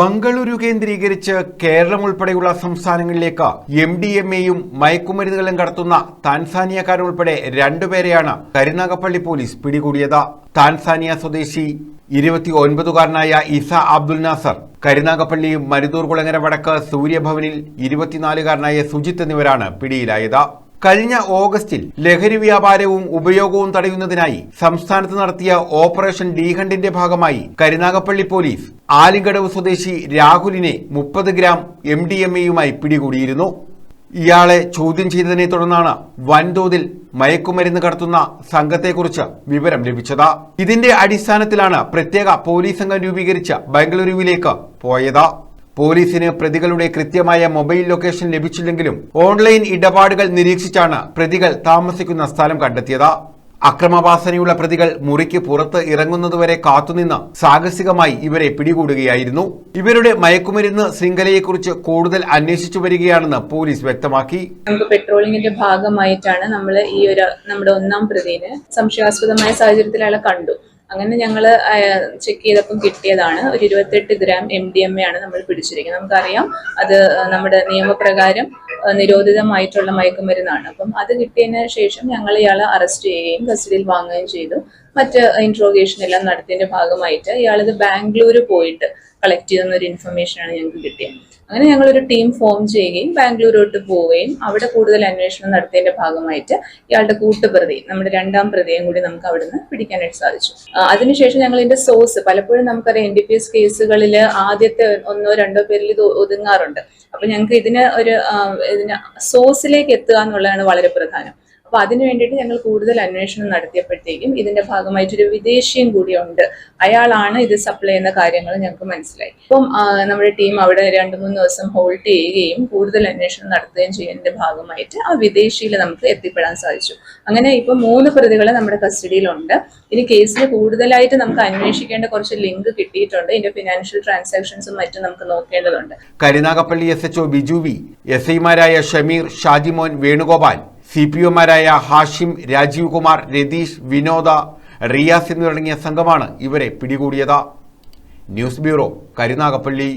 ബംഗളൂരു കേന്ദ്രീകരിച്ച് കേരളം ഉൾപ്പെടെയുള്ള സംസ്ഥാനങ്ങളിലേക്ക് എം ഡി എം എയും മയക്കുമരുന്നുകളും കടത്തുന്ന താൻസാനിയക്കാരുൾപ്പെടെ രണ്ടുപേരെയാണ് കരുനാഗപ്പള്ളി പോലീസ് പിടികൂടിയത്. താൻസാനിയ സ്വദേശി ഇരുപത്തി ഒൻപതുകാരനായ ഇസ അബ്ദുൽ നാസർ കരുനാഗപ്പള്ളി മരുതൂർ കുളങ്ങര വടക്ക് സൂര്യഭവനിൽ ഇരുപത്തിനാലുകാരനായ സുജിത്ത് എന്നിവരാണ് പിടിയിലായത്. കഴിഞ്ഞ ഓഗസ്റ്റിൽ ലഹരി വ്യാപാരവും ഉപയോഗവും തടയുന്നതിനായി സംസ്ഥാനത്ത് നടത്തിയ ഓപ്പറേഷൻ ഡീഹണ്ടിന്റെ ഭാഗമായി കരുനാഗപ്പള്ളി പോലീസ് ആലിങ്കടവ് സ്വദേശി രാഹുലിനെ മുപ്പത് ഗ്രാം എം ഡി എം എയുമായി പിടികൂടിയിരുന്നു. ഇയാളെ ചോദ്യം ചെയ്തതിനെ തുടർന്നാണ് വൻതോതിൽ മയക്കുമരുന്ന് കടത്തുന്ന സംഘത്തെക്കുറിച്ച് വിവരം ലഭിച്ചത്. ഇതിന്റെ അടിസ്ഥാനത്തിലാണ് പ്രത്യേക പോലീസ് സംഘം രൂപീകരിച്ച് ബംഗളൂരുവിലേക്ക് പോയത്. പോലീസിന് പ്രതികളുടെ കൃത്യമായ മൊബൈൽ ലൊക്കേഷൻ ലഭിച്ചില്ലെങ്കിലും ഓൺലൈൻ ഇടപാടുകൾ നിരീക്ഷിച്ചാണ് പ്രതികൾ താമസിക്കുന്ന സ്ഥലം കണ്ടെത്തിയത്. അക്രമവാസനയുള്ള പ്രതികൾ മുറിക്ക് പുറത്ത് ഇറങ്ങുന്നതുവരെ കാത്തുനിന്ന് സാഹസികമായി ഇവരെ പിടികൂടുകയായിരുന്നു. ഇവരുടെ മയക്കുമരുന്ന് ശൃംഖലയെക്കുറിച്ച് കൂടുതൽ അന്വേഷിച്ചു വരികയാണെന്ന് പോലീസ് വ്യക്തമാക്കി. നമുക്ക് പെട്രോളിങ്ങിന്റെ ഭാഗമായിട്ടാണ് നമ്മൾ ഈ ഒരു നമ്മുടെ ഒന്നാം പ്രതിനെ സംശയാസ്പദമായ സാഹചര്യത്തിൽ അയാളെ കണ്ടു. അങ്ങനെ ഞങ്ങൾ ചെക്ക് ചെയ്തപ്പം കിട്ടിയതാണ്. ഒരു ഇരുപത്തെട്ട് gram M D M A ആണ് നമ്മൾ പിടിച്ചിരിക്കുന്നത്. നമുക്കറിയാം അത് നമ്മുടെ നിയമപ്രകാരം നിരോധിതമായിട്ടുള്ള മയക്കുമരുന്നാണ്. അപ്പം അത് കിട്ടിയതിന് ശേഷം ഞങ്ങൾ ഇയാളെ അറസ്റ്റ് ചെയ്യുകയും കസ്റ്റഡിയിൽ വാങ്ങുകയും ചെയ്തു. മറ്റ് ഇൻട്രോഗേഷൻ എല്ലാം നടത്തിയതിന്റെ ഭാഗമായിട്ട് ഇയാളിത് ബാംഗ്ലൂർ പോയിട്ട് കളക്ട് ചെയ്യുന്ന ഒരു ഇൻഫർമേഷൻ ആണ് ഞങ്ങൾക്ക് കിട്ടിയത് അങ്ങനെ ഞങ്ങൾ ഒരു ടീം ഫോം ചെയ്യുകയും ബാംഗ്ലൂരോട്ട് പോവുകയും അവിടെ കൂടുതൽ അന്വേഷണം നടത്തിയതിന്റെ ഭാഗമായിട്ട് ഇയാളുടെ കൂട്ടുപ്രതി നമ്മുടെ രണ്ടാം പ്രതിയെയും കൂടി നമുക്ക് അവിടുന്ന് പിടിക്കാനായിട്ട് സാധിച്ചു. അതിനുശേഷം ഞങ്ങൾ ഇതിന്റെ സോഴ്സ് പലപ്പോഴും നമുക്കറിയാം എൻ ഡി പി എസ് കേസുകളിൽ ആദ്യത്തെ ഒന്നോ രണ്ടോ പേരിൽ ഇത് ഒതുങ്ങാറുണ്ട്. അപ്പൊ ഞങ്ങൾക്ക് ഇതിന് ഒരു ഇതിന് സോഴ്സിലേക്ക് എത്തുക എന്നുള്ളതാണ് വളരെ പ്രധാനം. അപ്പൊ അതിനു വേണ്ടിയിട്ട് ഞങ്ങൾ കൂടുതൽ അന്വേഷണം നടത്തിയപ്പോഴത്തേക്കും ഇതിന്റെ ഭാഗമായിട്ടൊരു വിദേശിയും കൂടിയുണ്ട് അയാളാണ് ഇത് സപ്ലൈ ചെയ്യുന്ന കാര്യങ്ങൾ ഞങ്ങൾക്ക് മനസ്സിലായി. ഇപ്പം നമ്മുടെ ടീം അവിടെ രണ്ട് മൂന്ന് ദിവസം ഹോൾഡ് ചെയ്യുകയും കൂടുതൽ അന്വേഷണം നടത്തുകയും ചെയ്യുന്നതിന്റെ ഭാഗമായിട്ട് ആ വിദേശിയിൽ നമുക്ക് എത്തിപ്പെടാൻ സാധിച്ചു. അങ്ങനെ ഇപ്പൊ മൂന്ന് പ്രതികൾ നമ്മുടെ കസ്റ്റഡിയിലുണ്ട്. ഇനി കേസിൽ കൂടുതലായിട്ട് നമുക്ക് അന്വേഷിക്കേണ്ട കുറച്ച് ലിങ്ക് കിട്ടിയിട്ടുണ്ട്. ഇതിന്റെ ഫിനാൻഷ്യൽ ട്രാൻസാക്ഷൻസും മറ്റും നമുക്ക് നോക്കേണ്ടതുണ്ട്. Karunagappally S H O Biju V S ഐമാരായ ഷമീർ ഷാജിമോൻ വേണുഗോപാൽ സി പി ഒമാരായ ഹാഷിം രാജീവ് കുമാർ രതീഷ് വിനോദ റിയാസ് എന്നിവരടങ്ങിയ സംഘമാണ് ഇവരെ പിടികൂടിയത്. News bureau Karunagappally.